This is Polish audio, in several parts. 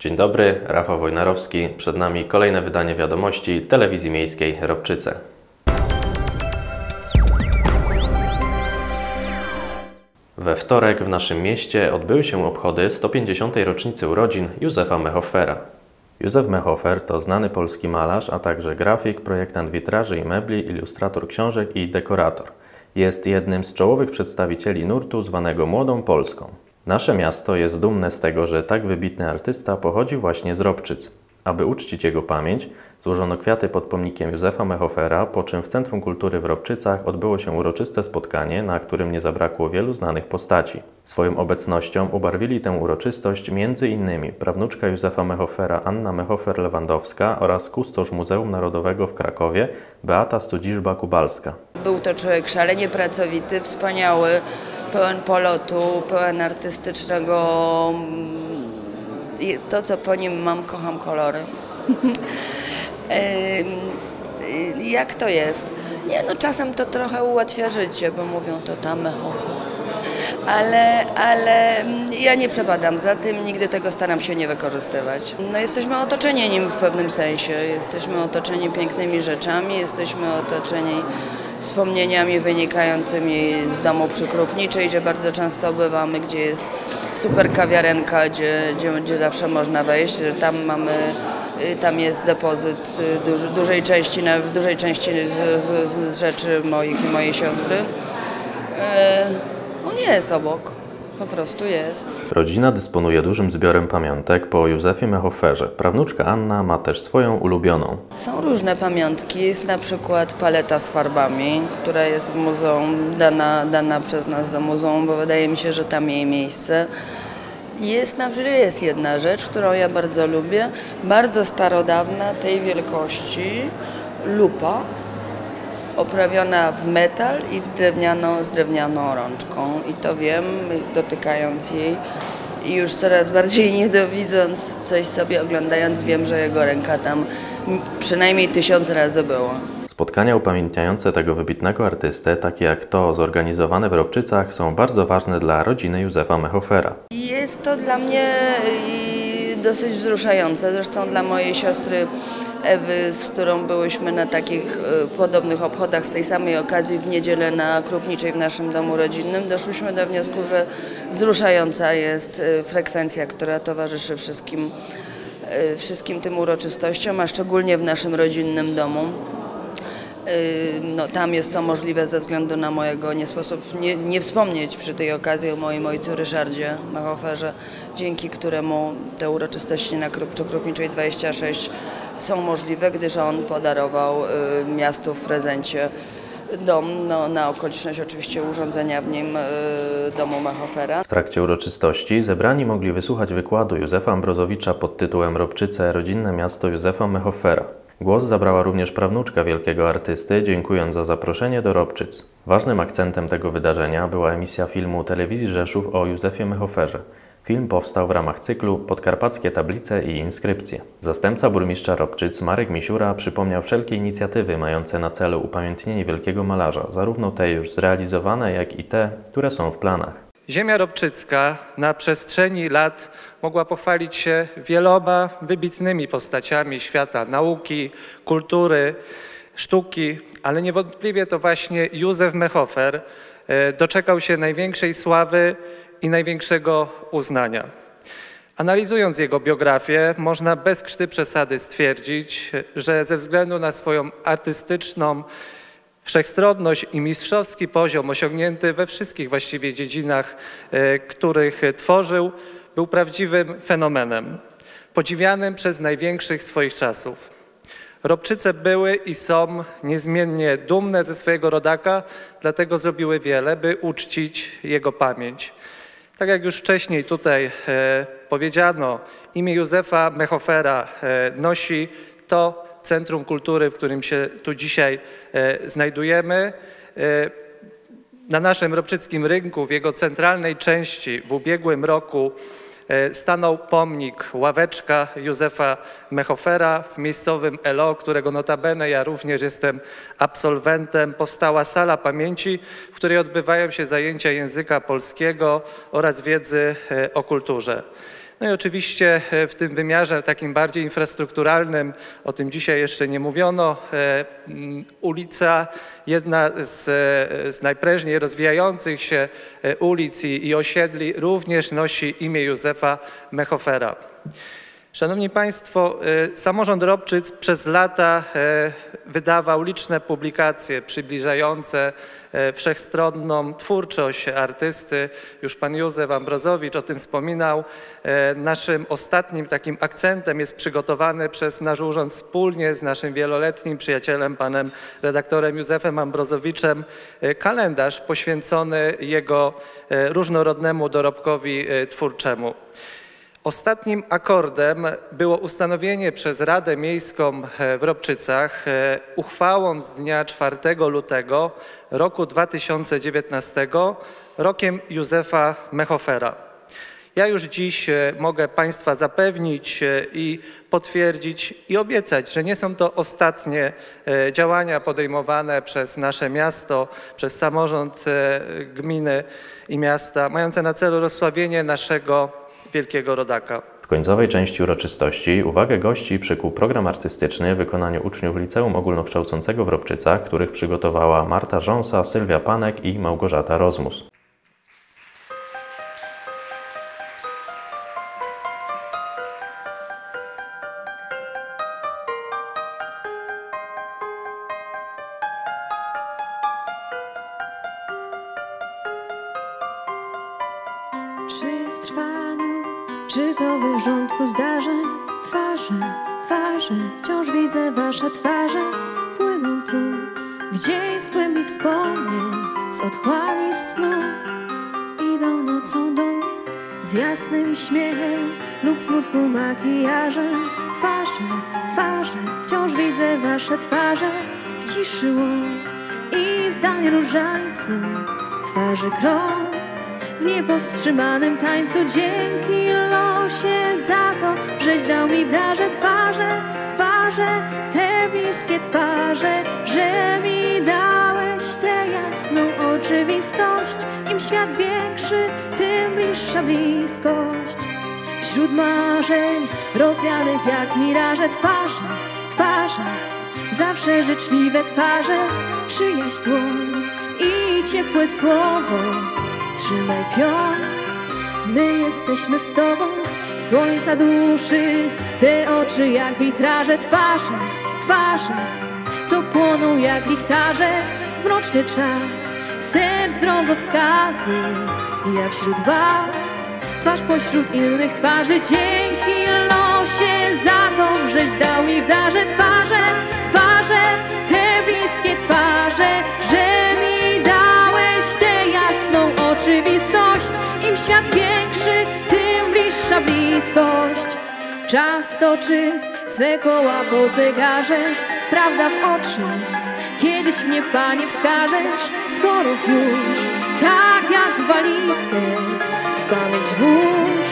Dzień dobry, Rafał Wojnarowski. Przed nami kolejne wydanie wiadomości telewizji miejskiej Robczyce. We wtorek w naszym mieście odbyły się obchody 150. rocznicy urodzin Józefa Mechofera. Józef Mechofer to znany polski malarz, a także grafik, projektant witraży i mebli, ilustrator książek i dekorator. Jest jednym z czołowych przedstawicieli nurtu zwanego Młodą Polską. Nasze miasto jest dumne z tego, że tak wybitny artysta pochodzi właśnie z Robczyc. Aby uczcić jego pamięć, złożono kwiaty pod pomnikiem Józefa Mechofera, po czym w Centrum Kultury w Robczycach odbyło się uroczyste spotkanie, na którym nie zabrakło wielu znanych postaci. Swoją obecnością ubarwili tę uroczystość m.in. prawnuczka Józefa Mechofera Anna Mechofer-Lewandowska oraz kustosz Muzeum Narodowego w Krakowie Beata Studziszba-Kubalska. Był to człowiek szalenie pracowity, wspaniały, pełen polotu, pełen artystycznego. mm, to, co po nim mam, kocham kolory. Jak to jest? Nie, no czasem to trochę ułatwia życie, bo mówią to tam mechofa. Ale, ale mm, ja nie przepadam za tym, nigdy tego staram się nie wykorzystywać. No jesteśmy otoczeni nim w pewnym sensie, jesteśmy otoczeni pięknymi rzeczami, jesteśmy otoczeni wspomnieniami wynikającymi z domu przykrupniczej, gdzie bardzo często bywamy, gdzie jest super kawiarenka, gdzie, gdzie, gdzie zawsze można wejść. Tam mamy, y, tam jest depozyt y, duż, dużej części, w dużej części z, z, z rzeczy moich i mojej siostry. E, On jest obok, po prostu jest. Rodzina dysponuje dużym zbiorem pamiątek po Józefie Mechoferze. Prawnuczka Anna ma też swoją ulubioną. Są różne pamiątki. Jest na przykład paleta z farbami, która jest w muzeum, dana, dana przez nas do muzeum, bo wydaje mi się, że tam jej miejsce. Jest na przykład jest jedna rzecz, którą ja bardzo lubię, bardzo starodawna, tej wielkości, lupa, oprawiona w metal i w drewnianą, z drewnianą rączką. I to wiem, dotykając jej i już coraz bardziej niedowidząc coś sobie oglądając, wiem, że jego ręka tam przynajmniej tysiąc razy była. Spotkania upamiętniające tego wybitnego artystę, takie jak to zorganizowane w Robczycach, są bardzo ważne dla rodziny Józefa Mechofera. Jest to dla mnie dosyć wzruszające, zresztą dla mojej siostry Ewy, z którą byłyśmy na takich y, podobnych obchodach z tej samej okazji w niedzielę na Krupniczej w naszym domu rodzinnym, doszłyśmy do wniosku, że wzruszająca jest y, frekwencja, która towarzyszy wszystkim, y, wszystkim tym uroczystościom, a szczególnie w naszym rodzinnym domu. Yy, No, tam jest to możliwe ze względu na mojego, nie sposób nie, nie wspomnieć przy tej okazji o moim ojcu Ryszardzie Machoferze, dzięki któremu te uroczystości na Krupczu Krupniczej 26 są możliwe, gdyż on podarował y, miastu w prezencie dom, no, na okoliczność oczywiście urządzenia w nim y, domu Machofera. W trakcie uroczystości zebrani mogli wysłuchać wykładu Józefa Ambrozowicza pod tytułem Robczyce – rodzinne miasto Józefa Mechofera. Głos zabrała również prawnuczka wielkiego artysty, dziękując za zaproszenie do Robczyc. Ważnym akcentem tego wydarzenia była emisja filmu Telewizji Rzeszów o Józefie Mechoferze. Film powstał w ramach cyklu Podkarpackie tablice i inskrypcje. Zastępca burmistrza Robczyc Marek Misiura przypomniał wszelkie inicjatywy mające na celu upamiętnienie wielkiego malarza, zarówno te już zrealizowane, jak i te, które są w planach. Ziemia Robczycka na przestrzeni lat mogła pochwalić się wieloma wybitnymi postaciami świata nauki, kultury, sztuki, ale niewątpliwie to właśnie Józef Mechofer e, doczekał się największej sławy i największego uznania. Analizując jego biografię, można bez krzty przesady stwierdzić, że ze względu na swoją artystyczną wszechstronność i mistrzowski poziom osiągnięty we wszystkich właściwie dziedzinach, e, których tworzył, był prawdziwym fenomenem, podziwianym przez największych swoich czasów. Robczyce były i są niezmiennie dumne ze swojego rodaka, dlatego zrobiły wiele, by uczcić jego pamięć. Tak jak już wcześniej tutaj e, powiedziano, imię Józefa Mechofera e, nosi to Centrum Kultury, w którym się tu dzisiaj e, znajdujemy. E, na naszym Robczyckim Rynku, w jego centralnej części w ubiegłym roku e, stanął pomnik, ławeczka Józefa Mechofera w miejscowym ELO, którego notabene ja również jestem absolwentem. Powstała sala pamięci, w której odbywają się zajęcia języka polskiego oraz wiedzy o kulturze. No i oczywiście e, w tym wymiarze takim bardziej infrastrukturalnym, o tym dzisiaj jeszcze nie mówiono, e, ulica, jedna z, e, z najprężniej rozwijających się ulic i, i osiedli również nosi imię Józefa Mechofera. Szanowni Państwo, e, samorząd Robczyc przez lata e, wydawał liczne publikacje przybliżające e, wszechstronną twórczość artysty. Już pan Józef Ambrozowicz o tym wspominał. Naszym ostatnim takim akcentem jest przygotowany przez nasz urząd wspólnie z naszym wieloletnim przyjacielem, panem redaktorem Józefem Ambrozowiczem, kalendarz poświęcony jego różnorodnemu dorobkowi twórczemu. Ostatnim akordem było ustanowienie przez Radę Miejską e, w Robczycach e, uchwałą z dnia 4 lutego roku 2019 rokiem Józefa Mechofera. Ja już dziś e, mogę Państwa zapewnić i potwierdzić i obiecać, że nie są to ostatnie działania podejmowane przez nasze miasto, przez samorząd gminy i miasta, mające na celu rozsławienie naszego wielkiego rodaka. W końcowej części uroczystości uwagę gości przykuł program artystyczny w wykonaniu uczniów Liceum Ogólnokształcącego w Robczycach, których przygotowała Marta Rząsa, Sylwia Panek i Małgorzata Rozmus. Twarzy krok w niepowstrzymanym tańcu dzięki losie za to, żeś dał mi w darze twarze, twarze, te bliskie twarze, że mi dałeś tę jasną oczywistość. Im świat większy, tym bliższa bliskość. Wśród marzeń rozwianych jak miraże twarze, twarze, zawsze życzliwe twarze, czyjaś dłoń i ciepłe słowo. Trzymaj pion, my jesteśmy z tobą, słońca duszy, te oczy jak witraże, twarze, twarze, co płoną jak lichtarze. W mroczny czas, serc drogowskazy, ja wśród was, twarz pośród innych twarzy, dzięki losie za to, żeś dał mi w darze twarze, Czas toczy swe koła po zegarze, prawda w oczy. Kiedyś mnie, Panie, wskażesz, skoro już tak jak walizkę w pamięć włóż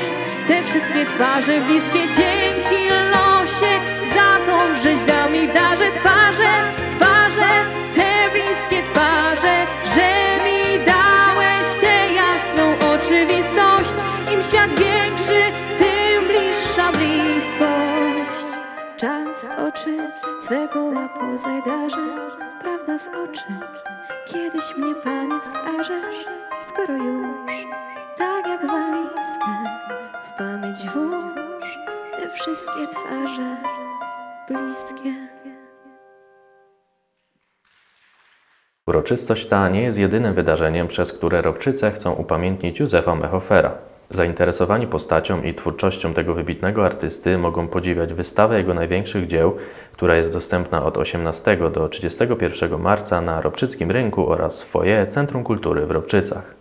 te wszystkie twarze bliskie dzięki losie za to, żeś dał mi w darze twarze, twarze, te bliskie twarze, że mi dałeś tę jasną oczywistość. Im świat większy, Czas toczy swego łapo zegarze, prawda w oczy. Kiedyś mnie, Panie, wskażesz, skoro już tak jak walizkę w pamięć włóż te wszystkie twarze bliskie. Uroczystość ta nie jest jedynym wydarzeniem, przez które Robczyce chcą upamiętnić Józefa Mechofera. Zainteresowani postacią i twórczością tego wybitnego artysty mogą podziwiać wystawę jego największych dzieł, która jest dostępna od 18 do 31 marca na Robczyckim Rynku oraz w Centrum Kultury w Robczycach.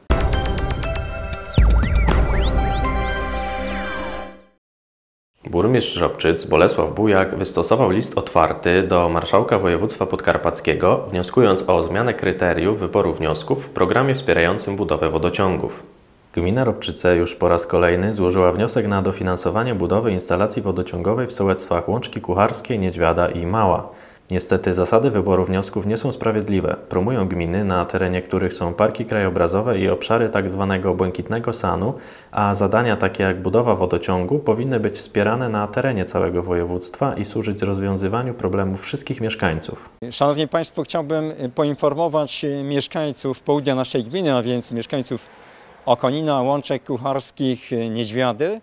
Burmistrz Robczyc Bolesław Bujak wystosował list otwarty do marszałka województwa podkarpackiego, wnioskując o zmianę kryteriów wyboru wniosków w programie wspierającym budowę wodociągów. Gmina Robczyce już po raz kolejny złożyła wniosek na dofinansowanie budowy instalacji wodociągowej w sołectwach Łączki Kucharskie, Niedźwiada i Mała. Niestety zasady wyboru wniosków nie są sprawiedliwe. Promują gminy, na terenie których są parki krajobrazowe i obszary tzw. błękitnego sanu, a zadania takie jak budowa wodociągu powinny być wspierane na terenie całego województwa i służyć rozwiązywaniu problemów wszystkich mieszkańców. Szanowni Państwo, chciałbym poinformować mieszkańców południa naszej gminy, a więc mieszkańców Okonina, Łączek Kucharskich, Niedźwiady,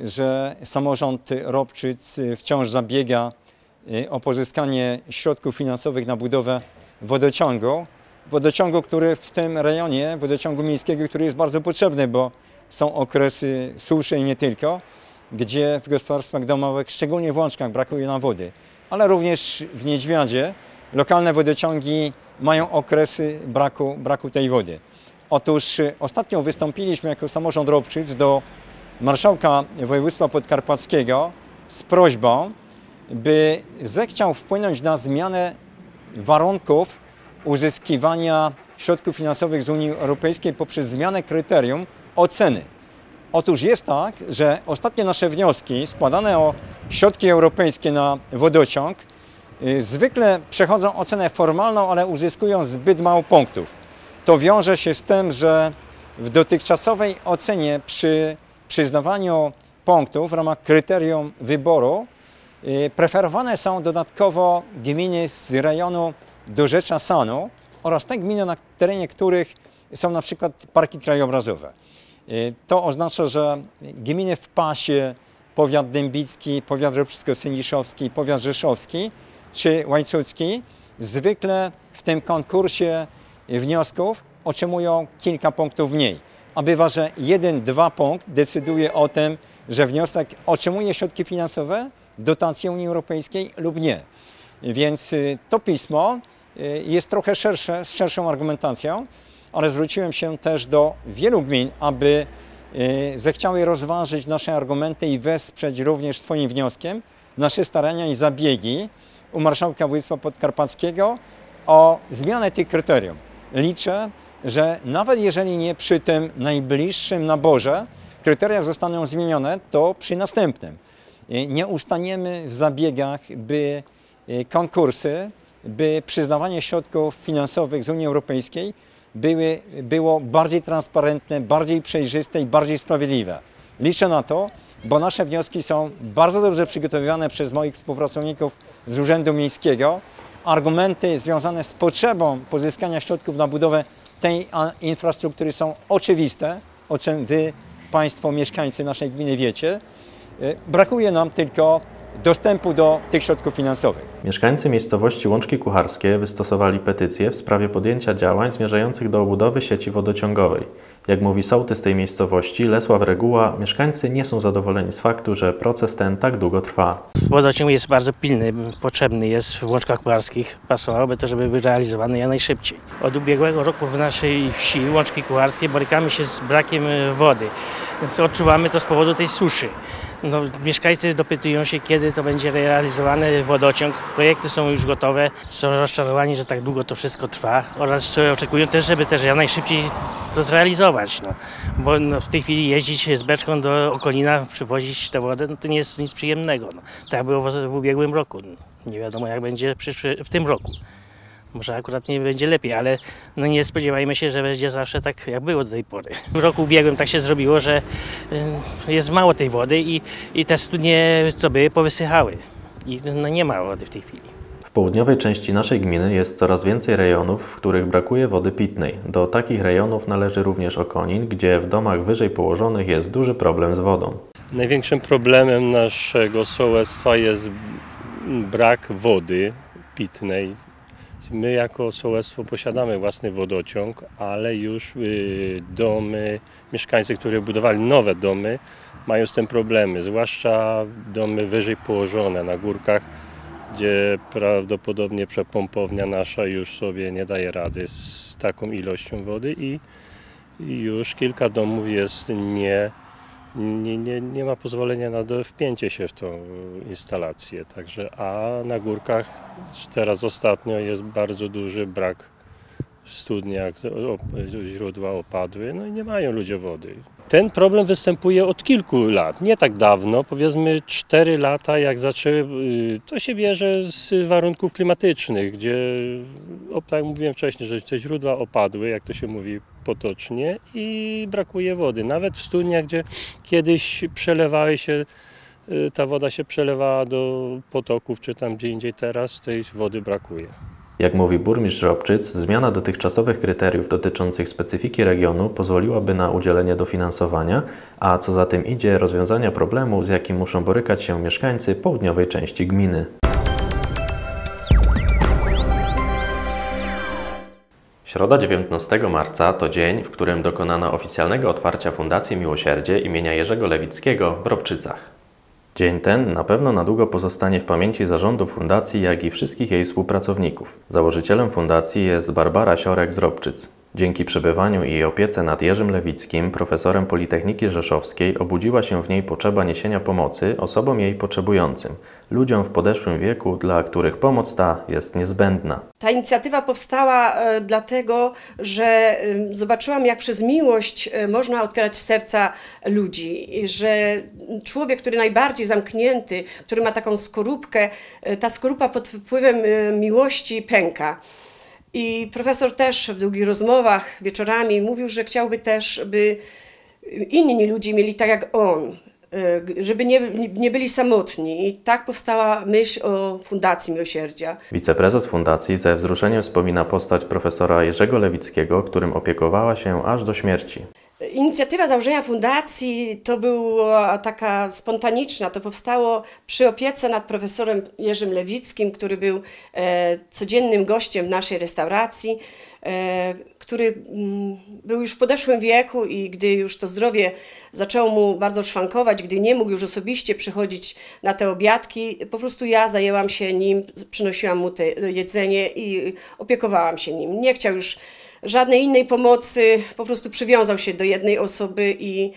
że samorząd Robczyc wciąż zabiega o pozyskanie środków finansowych na budowę wodociągu. Wodociągu, który w tym rejonie, wodociągu miejskiego, który jest bardzo potrzebny, bo są okresy suszy i nie tylko, gdzie w gospodarstwach domowych, szczególnie w Łączkach, brakuje nam wody. Ale również w Niedźwiadzie lokalne wodociągi mają okresy braku, braku tej wody. Otóż y, ostatnio wystąpiliśmy jako samorząd Robczyc do marszałka województwa podkarpackiego z prośbą, by zechciał wpłynąć na zmianę warunków uzyskiwania środków finansowych z Unii Europejskiej poprzez zmianę kryterium oceny. Otóż jest tak, że ostatnie nasze wnioski składane o środki europejskie na wodociąg y, zwykle przechodzą ocenę formalną, ale uzyskują zbyt mało punktów. To wiąże się z tym, że w dotychczasowej ocenie przy przyznawaniu punktów w ramach kryterium wyboru y, preferowane są dodatkowo gminy z rejonu dorzecza Sanu oraz te gminy, na terenie których są na przykład parki krajobrazowe. Y, To oznacza, że gminy w pasie, powiat dębicki, powiat ropczycko-sędziszowski, powiat rzeszowski czy łańcucki zwykle w tym konkursie wniosków otrzymują kilka punktów mniej. A bywa, że jeden, dwa punkt decyduje o tym, że wniosek otrzymuje środki finansowe, dotacje Unii Europejskiej lub nie. Więc y, to pismo y, jest trochę szersze, z szerszą argumentacją, ale zwróciłem się też do wielu gmin, aby y, zechciały rozważyć nasze argumenty i wesprzeć również swoim wnioskiem nasze starania i zabiegi u marszałka województwa podkarpackiego o zmianę tych kryterium. Liczę, że nawet jeżeli nie przy tym najbliższym naborze kryteria zostaną zmienione, to przy następnym. Y, Nie ustaniemy w zabiegach, by y, konkursy, by przyznawanie środków finansowych z Unii Europejskiej były, było bardziej transparentne, bardziej przejrzyste i bardziej sprawiedliwe. Liczę na to, bo nasze wnioski są bardzo dobrze przygotowywane przez moich współpracowników z Urzędu Miejskiego. Argumenty związane z potrzebą pozyskania środków na budowę tej infrastruktury są oczywiste, o czym Wy, Państwo, mieszkańcy naszej gminy wiecie. Y, Brakuje nam tylko dostępu do tych środków finansowych. Mieszkańcy miejscowości Łączki Kucharskie wystosowali petycję w sprawie podjęcia działań zmierzających do obudowy sieci wodociągowej. Jak mówi sołtys tej miejscowości, Lesław Reguła, mieszkańcy nie są zadowoleni z faktu, że proces ten tak długo trwa. Wodociąg jest bardzo pilny, potrzebny jest w Łączkach Kucharskich. Pasowałoby to, żeby był realizowany jak najszybciej. Od ubiegłego roku w naszej wsi Łączki Kucharskie borykamy się z brakiem wody. Więc odczuwamy to z powodu tej suszy. No, mieszkańcy dopytują się, kiedy to będzie realizowany wodociąg. Projekty są już gotowe, są rozczarowani, że tak długo to wszystko trwa oraz oczekują też, żeby też jak najszybciej to zrealizować. No. Bo no, w tej chwili jeździć z beczką do Okolina, przywozić tę wodę, no, to nie jest nic przyjemnego. No. Tak było w, w ubiegłym roku. Nie wiadomo jak będzie przyszły, w tym roku. Może akurat nie będzie lepiej, ale no nie spodziewajmy się, że będzie zawsze tak, jak było do tej pory. W roku ubiegłym tak się zrobiło, że y, jest mało tej wody i, i te studnie, co były, powysychały. I no, nie ma wody w tej chwili. W południowej części naszej gminy jest coraz więcej rejonów, w których brakuje wody pitnej. Do takich rejonów należy również Okonin, gdzie w domach wyżej położonych jest duży problem z wodą. Największym problemem naszego sołectwa jest brak wody pitnej. My jako sołectwo posiadamy własny wodociąg, ale już y, domy, mieszkańcy, którzy budowali nowe domy, mają z tym problemy, zwłaszcza domy wyżej położone na górkach, gdzie prawdopodobnie przepompownia nasza już sobie nie daje rady z taką ilością wody i, i już kilka domów jest nie, nie, nie, nie ma pozwolenia na wpięcie się w tą instalację. Także, a na górkach teraz ostatnio jest bardzo duży brak w studniach, źródła opadły, no i nie mają ludzie wody. Ten problem występuje od kilku lat, nie tak dawno, powiedzmy 4 lata, jak zaczęły, to się bierze z warunków klimatycznych, gdzie, tak jak mówiłem wcześniej, że te źródła opadły, jak to się mówi potocznie i brakuje wody. Nawet w studniach, gdzie kiedyś przelewały się, y, ta woda się przelewała do potoków, czy tam gdzie indziej teraz, tej wody brakuje. Jak mówi burmistrz Ropczyc, zmiana dotychczasowych kryteriów dotyczących specyfiki regionu pozwoliłaby na udzielenie dofinansowania, a co za tym idzie rozwiązania problemu, z jakim muszą borykać się mieszkańcy południowej części gminy. Środa 19 marca to dzień, w którym dokonano oficjalnego otwarcia Fundacji Miłosierdzie imienia Jerzego Lewickiego w Ropczycach. Dzień ten na pewno na długo pozostanie w pamięci zarządu fundacji, jak i wszystkich jej współpracowników. Założycielem fundacji jest Barbara Siorek z Robczyc. Dzięki przebywaniu i opiece nad Jerzym Lewickim, profesorem Politechniki Rzeszowskiej, obudziła się w niej potrzeba niesienia pomocy osobom jej potrzebującym, ludziom w podeszłym wieku, dla których pomoc ta jest niezbędna. Ta inicjatywa powstała e, dlatego, że e, zobaczyłam, jak przez miłość e, można otwierać serca ludzi. Że człowiek, który najbardziej zamknięty, który ma taką skorupkę, ta skorupa pod wpływem miłości pęka. I profesor też w długich rozmowach wieczorami mówił, że chciałby też, by inni ludzie mieli tak jak on, e, żeby nie, nie byli samotni. I tak powstała myśl o Fundacji Miłosierdzia. Wiceprezes fundacji ze wzruszeniem wspomina postać profesora Jerzego Lewickiego, którym opiekowała się aż do śmierci. Inicjatywa założenia fundacji to była taka spontaniczna. To powstało przy opiece nad profesorem Jerzym Lewickim, który był e, codziennym gościem naszej restauracji, e, który mm, był już w podeszłym wieku i gdy już to zdrowie zaczęło mu bardzo szwankować, gdy nie mógł już osobiście przychodzić na te obiadki, po prostu ja zajęłam się nim, przynosiłam mu te jedzenie i opiekowałam się nim. Nie chciał już żadnej innej pomocy, po prostu przywiązał się do jednej osoby i,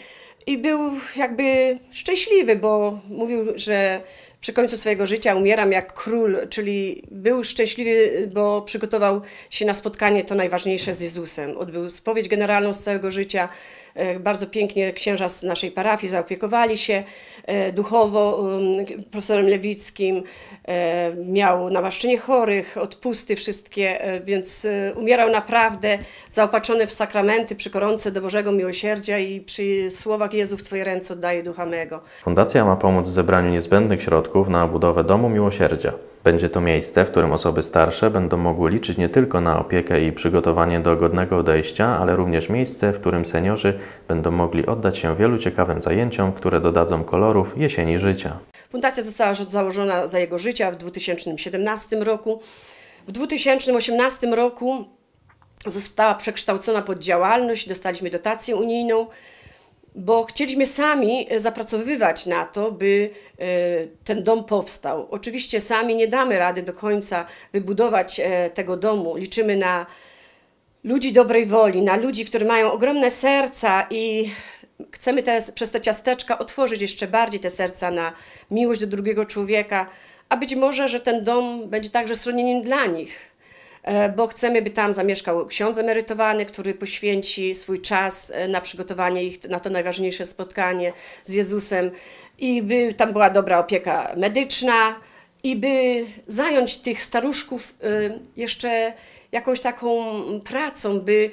i był jakby szczęśliwy, bo mówił, że przy końcu swojego życia umieram jak król, czyli był szczęśliwy, bo przygotował się na spotkanie to najważniejsze z Jezusem. Odbył spowiedź generalną z całego życia. E, Bardzo pięknie księża z naszej parafii zaopiekowali się e, duchowo um, profesorem Lewickim. E, Miał namaszczenie chorych, odpusty wszystkie, więc umierał naprawdę zaopatrzony w sakramenty, przy koronce do Bożego Miłosierdzia i przy słowach Jezu w Twoje ręce oddaję ducha mego. Fundacja ma pomóc w zebraniu niezbędnych środków na budowę Domu Miłosierdzia. Będzie to miejsce, w którym osoby starsze będą mogły liczyć nie tylko na opiekę i przygotowanie do godnego odejścia, ale również miejsce, w którym seniorzy będą mogli oddać się wielu ciekawym zajęciom, które dodadzą kolorów jesieni życia. Fundacja została założona za jego życia w 2017 roku. W 2018 roku została przekształcona pod działalność, dostaliśmy dotację unijną, bo chcieliśmy sami e, zapracowywać na to, by e, ten dom powstał. Oczywiście sami nie damy rady do końca wybudować e, tego domu. Liczymy na ludzi dobrej woli, na ludzi, którzy mają ogromne serca i chcemy te, przez te ciasteczka otworzyć jeszcze bardziej te serca na miłość do drugiego człowieka, a być może, że ten dom będzie także schronieniem dla nich, bo chcemy, by tam zamieszkał ksiądz emerytowany, który poświęci swój czas e, na przygotowanie ich na to najważniejsze spotkanie z Jezusem i by tam była dobra opieka medyczna, i by zająć tych staruszków y, jeszcze jakąś taką pracą, by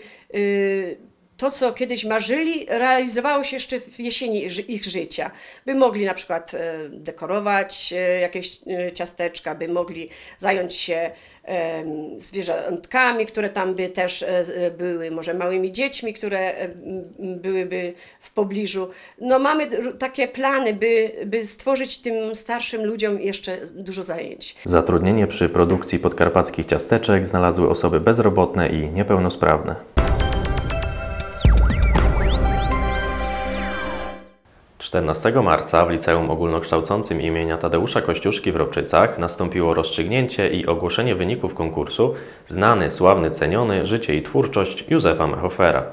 to, co kiedyś marzyli, realizowało się jeszcze w jesieni ich życia. By mogli na przykład e, dekorować e, jakieś e, ciasteczka, by mogli zająć się zwierzątkami, które tam by też były, może małymi dziećmi, które byłyby w pobliżu. No mamy takie plany, by, by stworzyć tym starszym ludziom jeszcze dużo zajęć. Zatrudnienie przy produkcji podkarpackich ciasteczek znalazły osoby bezrobotne i niepełnosprawne. Czternastego marca w Liceum Ogólnokształcącym imienia Tadeusza Kościuszki w Ropczycach nastąpiło rozstrzygnięcie i ogłoszenie wyników konkursu Znany, sławny, ceniony, życie i twórczość Józefa Mechofera.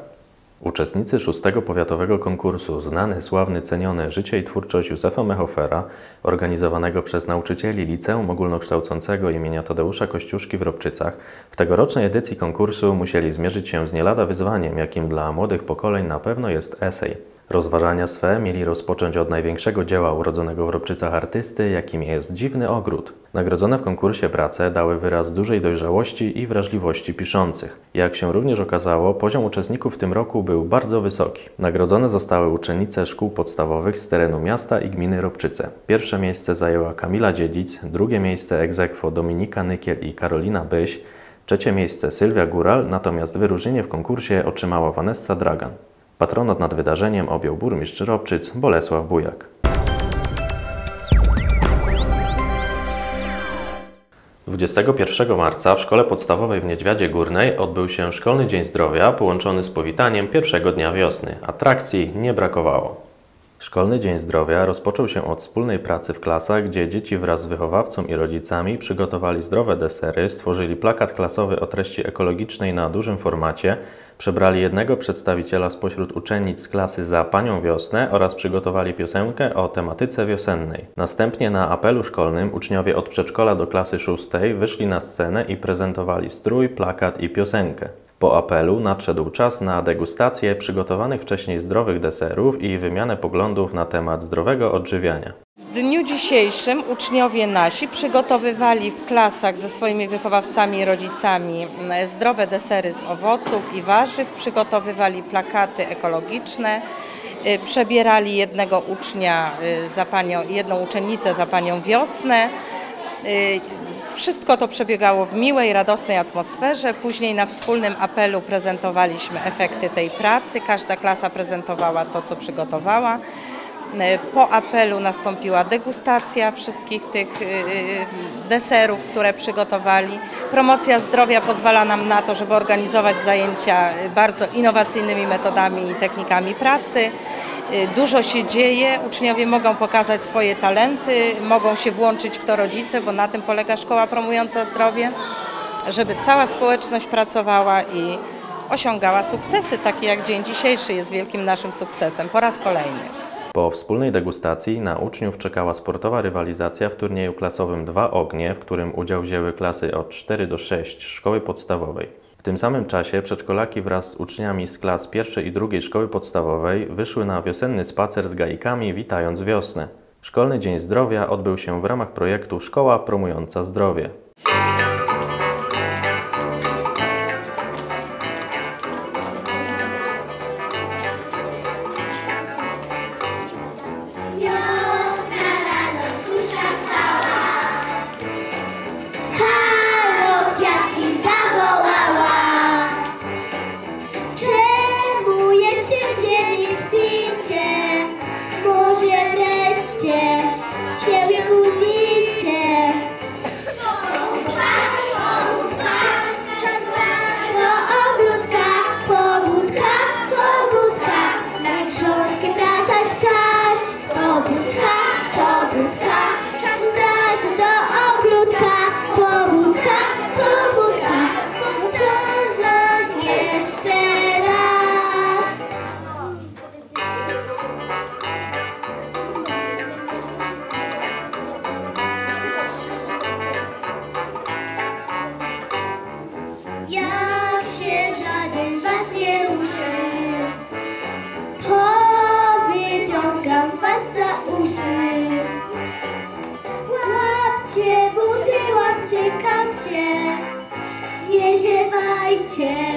Uczestnicy szóstego powiatowego konkursu Znany, sławny, ceniony, życie i twórczość Józefa Mechofera, organizowanego przez nauczycieli Liceum Ogólnokształcącego imienia Tadeusza Kościuszki w Ropczycach, w tegorocznej edycji konkursu musieli zmierzyć się z nie wyzwaniem, jakim dla młodych pokoleń na pewno jest esej. Rozważania swe mieli rozpocząć od największego dzieła urodzonego w Robczycach artysty, jakim jest Dziwny Ogród. Nagrodzone w konkursie prace dały wyraz dużej dojrzałości i wrażliwości piszących. Jak się również okazało, poziom uczestników w tym roku był bardzo wysoki. Nagrodzone zostały uczennice szkół podstawowych z terenu miasta i gminy Robczyce. Pierwsze miejsce zajęła Kamila Dziedzic, drugie miejsce aequo Dominika Nykiel i Karolina Byś, trzecie miejsce Sylwia Góral, natomiast wyróżnienie w konkursie otrzymała Vanessa Dragan. Patronat nad wydarzeniem objął burmistrz Robczyc Bolesław Bujak. 21 marca w Szkole Podstawowej w Niedźwiadzie Górnej odbył się Szkolny Dzień Zdrowia połączony z powitaniem pierwszego dnia wiosny. Atrakcji nie brakowało. Szkolny Dzień Zdrowia rozpoczął się od wspólnej pracy w klasach, gdzie dzieci wraz z wychowawcą i rodzicami przygotowali zdrowe desery, stworzyli plakat klasowy o treści ekologicznej na dużym formacie, przebrali jednego przedstawiciela spośród uczennic z klasy za Panią Wiosnę oraz przygotowali piosenkę o tematyce wiosennej. Następnie na apelu szkolnym uczniowie od przedszkola do klasy szóstej wyszli na scenę i prezentowali strój, plakat i piosenkę. Po apelu nadszedł czas na degustację przygotowanych wcześniej zdrowych deserów i wymianę poglądów na temat zdrowego odżywiania. W dniu dzisiejszym uczniowie nasi przygotowywali w klasach ze swoimi wychowawcami i rodzicami mm, zdrowe desery z owoców i warzyw, przygotowywali plakaty ekologiczne, y, przebierali jednego ucznia y, za panią, jedną uczennicę za panią wiosnę. Wszystko to przebiegało w miłej, radosnej atmosferze. Później na wspólnym apelu prezentowaliśmy efekty tej pracy. Każda klasa prezentowała to, co przygotowała. E, Po apelu nastąpiła degustacja wszystkich tych y, y, deserów, które przygotowali. Promocja zdrowia pozwala nam na to, żeby organizować zajęcia bardzo innowacyjnymi metodami i technikami pracy. Y, Dużo się dzieje, uczniowie mogą pokazać swoje talenty, mogą się włączyć w to rodzice, bo na tym polega szkoła promująca zdrowie, żeby cała społeczność pracowała i osiągała sukcesy, takie jak dzień dzisiejszy jest wielkim naszym sukcesem po raz kolejny. Po wspólnej degustacji na uczniów czekała sportowa rywalizacja w turnieju klasowym Dwa Ognie, w którym udział wzięły klasy od 4 do 6 szkoły podstawowej. Tym samym czasie przedszkolaki wraz z uczniami z klas pierwszej i drugiej szkoły podstawowej wyszły na wiosenny spacer z gaikami, witając wiosnę. Szkolny Dzień Zdrowia odbył się w ramach projektu Szkoła Promująca Zdrowie. chair.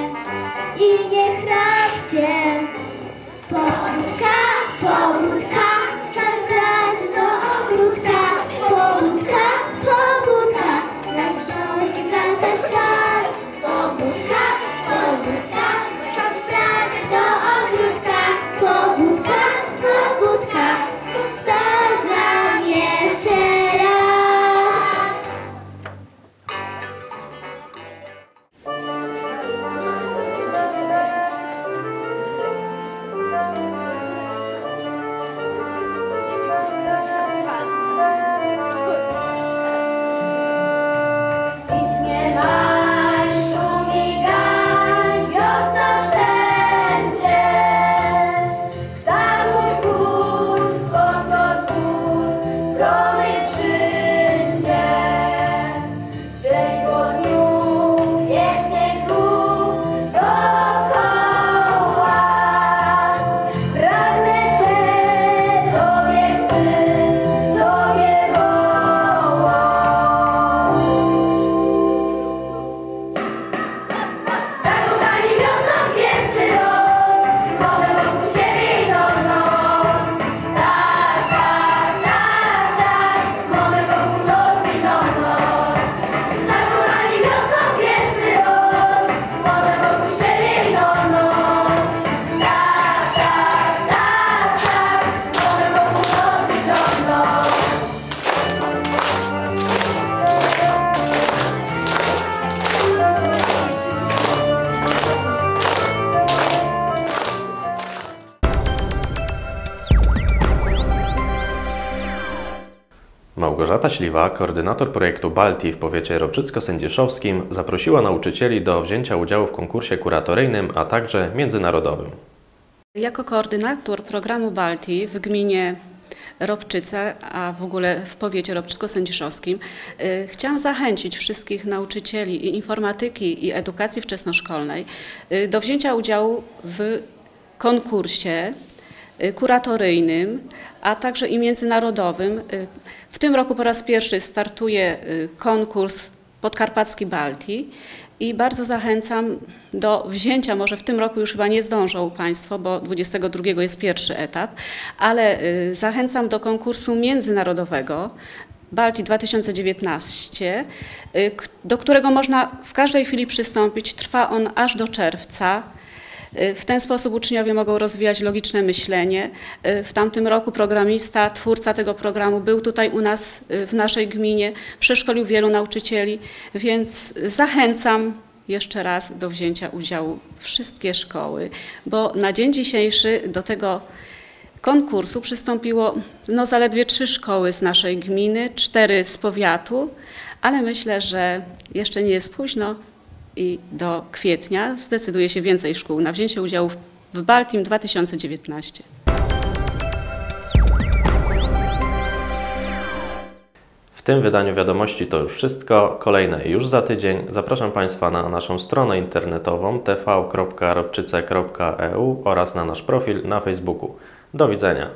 Małgorzata Śliwa, koordynator projektu Balti w powiecie ropczycko-sędzieszowskim, zaprosiła nauczycieli do wzięcia udziału w konkursie kuratoryjnym, a także międzynarodowym. Jako koordynator programu Balti w gminie Robczyce, a w ogóle w powiecie ropczycko-sędziszowskim, y, chciałam zachęcić wszystkich nauczycieli i informatyki i edukacji wczesnoszkolnej y, do wzięcia udziału w konkursie y, kuratoryjnym, a także i międzynarodowym. W tym roku po raz pierwszy startuje y, konkurs Podkarpacki Balti i bardzo zachęcam do wzięcia, może w tym roku już chyba nie zdążą Państwo, bo 22 jest pierwszy etap, ale y, zachęcam do konkursu międzynarodowego Balti 2019, y, do którego można w każdej chwili przystąpić. Trwa on aż do czerwca. Y, W ten sposób uczniowie mogą rozwijać logiczne myślenie. Y, W tamtym roku programista, twórca tego programu był tutaj u nas y, w naszej gminie, przeszkolił wielu nauczycieli, więc zachęcam jeszcze raz do wzięcia udziału wszystkie szkoły, bo na dzień dzisiejszy do tego konkursu przystąpiło no, zaledwie trzy szkoły z naszej gminy, cztery z powiatu, ale myślę, że jeszcze nie jest późno i do kwietnia zdecyduje się więcej szkół na wzięcie udziału w- Baltim 2019. W tym wydaniu wiadomości to już wszystko. Kolejne już za tydzień. Zapraszam Państwa na naszą stronę internetową tv.robczyce.eu oraz na nasz profil na Facebooku. Do widzenia.